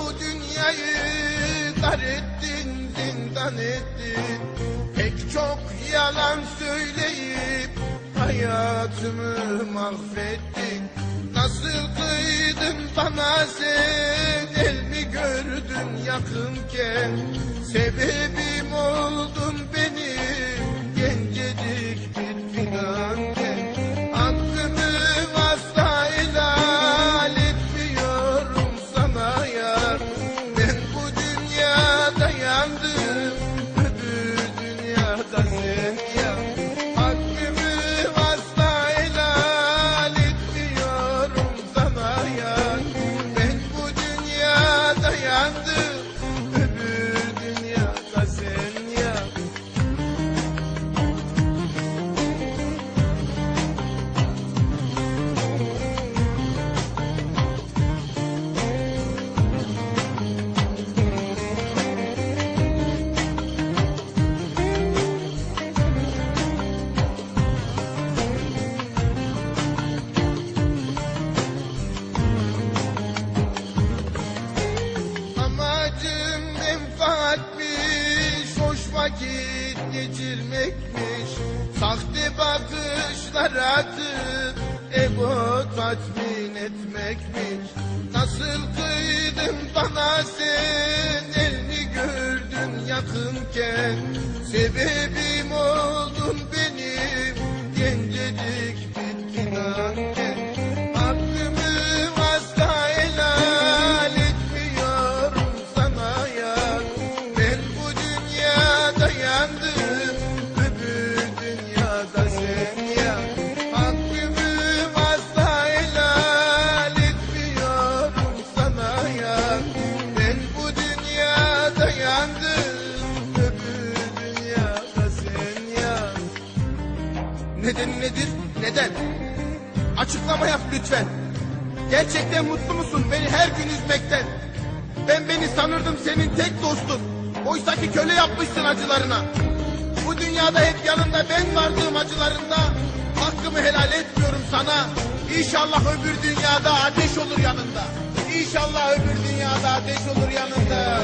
bu dünyayı dar ettin, zindan ettin. Pek çok yalan söyleyip hayatımı mahvettin. Nasıl kıydın bana sen, el mi gördün yakınken? Sebebim oldun. Geçirmekmiş. Sahte bakışlar atıp ego tatmin etmekmiş. Nasıl kıydın bana sen elini gördün yakınken. Sebebim oldun Neden nedir? Neden? Açıklama yap lütfen. Gerçekten mutlu musun beni her gün üzmekten? Ben beni sanırdım senin tek dostun. Oysaki köle yapmışsın acılarına. Bu dünyada hep yanında ben vardığım acılarında hakkımı helal etmiyorum sana. İnşallah öbür dünyada ateş olur yanında. İnşallah öbür dünyada ateş olur yanında.